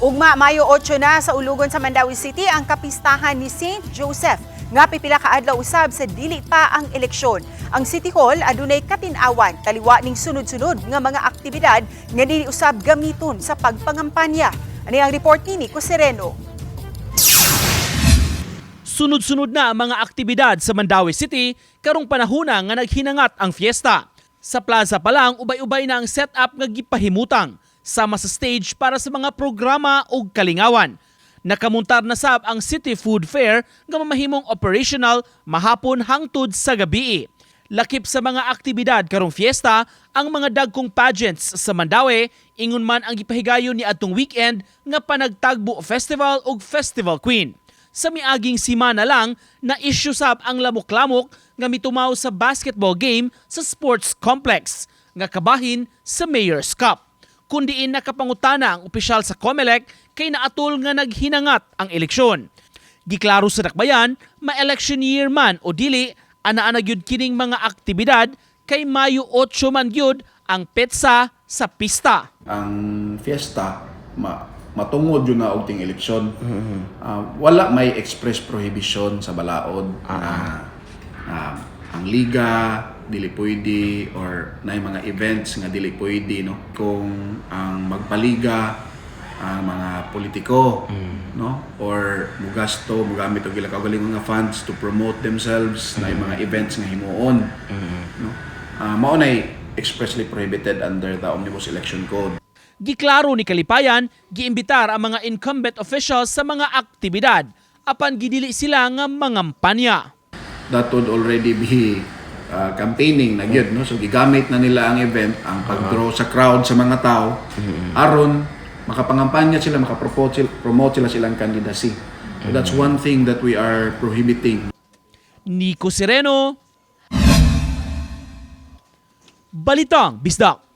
Ugma Mayo 8 na sa ulugon sa Mandawi City ang kapistahan ni St. Joseph nga pipila ka adlaw usab sa dili pa ang eleksyon. Ang City Hall adunay katin-awan taliwa ning sunod-sunod nga mga aktibidad nga dili usab gamiton sa pagpangampanya. Ani ang report ni Nico Sereno. Sunod-sunod na ang mga aktibidad sa Mandawi City karong panahona nga naghinangat ang fiesta. Sa plaza pa lang, ubay-ubay na ang setup nga gipahimutang sama sa stage para sa mga programa o kalingawan. Nakamuntar na sab ang City Food Fair nga mamahimong operational mahapon hangtod sa gabi. Lakip sa mga aktibidad karong fiesta ang mga dagkong pageants sa Mandawi ingon man ang gipahigayon ni atong weekend nga Panagtagbo Festival ug Festival Queen sa miaging simana lang na issue sab ang lamok-lamok nga mitumaw sa basketball game sa sports complex nga kabahin sa Mayor's Cup. Kundiin nakapangutana ang opisyal sa COMELEC kay naatol nga naghinangat ang eleksyon. Giklaro sa dakbayan, ma-election year man o dili, anaa na gyud kining mga aktibidad kay Mayo 8 man gyud ang petsa sa pista. ang fiesta ma matungod yun na og ting eleksyon. Ah, wala may express prohibition sa balaod na ah, ang liga dili pwede or na mga events nga dili pwede no? Kung ang magpaliga ang mga politiko no? Or mugasto mugamit og ila kaugalingon nga funds to promote themselves na yung mga events nga himuon no? Ah, mao nay expressly prohibited under the Omnibus Election Code. Giklaro ni Kalipayan, giimbitar ang mga incumbent officials sa mga aktibidad apan gidili sila nga mangampanya. That would already be uh, campaigning na gyud no? So gigamit na nila ang event ang pag-draw sa crowd sa mga tao. Aron makapangampanya sila makapromote sila, promote sila silang candidacy so that's one thing that we are prohibiting. Nico Sereno, Balitang Bisdak.